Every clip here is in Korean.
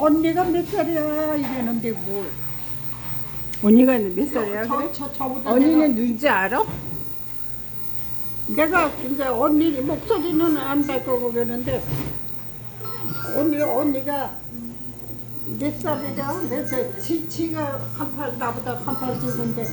언니가 몇 살이야 이랬는데 뭘 언니가 몇 살이야 저, 그래? 저, 저 보다 언니는 누군지 알아? 내가, 이제 언니 목소리는 안될 거고 그러는데 언니, 언니가 몇 살이야? 몇 살? 지, 지가 한살 나보다 한살 적은데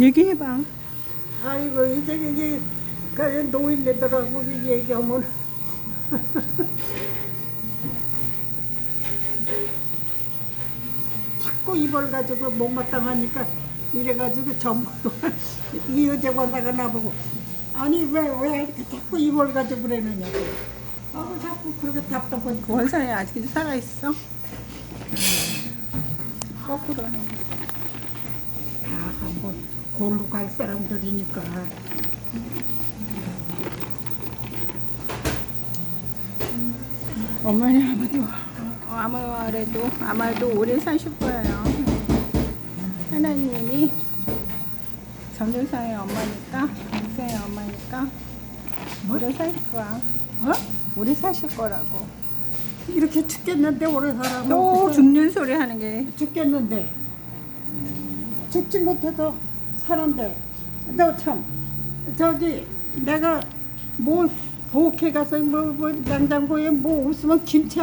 얘기해봐. 아이고 이제 이게 그 노인네들하고 얘기하면. 자꾸 이걸 가지고 못마땅하니까 이래가지고 전부 이 여자가 나가 나보고. 아니 왜 왜 자꾸 이걸 가지고 그러느냐고 하고 자꾸 그렇게 답답하니까 그 원산이 아직도 살아있어? 거꾸로. 해. 다 한번 골로 갈 사람들이니까 어머니 아마도 아무래도 아마도 오래 사실 거예요. 하나님이 전도사의 엄마니까 목사의 엄마니까 오래 살 거야. 어? 오래 사실 거라고. 이렇게 죽겠는데 오래 살아면 또. 죽는 소리 하는 게 죽겠는데 죽지 못해서 사는데 너 참 저기 내가 뭐 부엌에 가서 뭐, 뭐 냉장고에 뭐 없으면 김치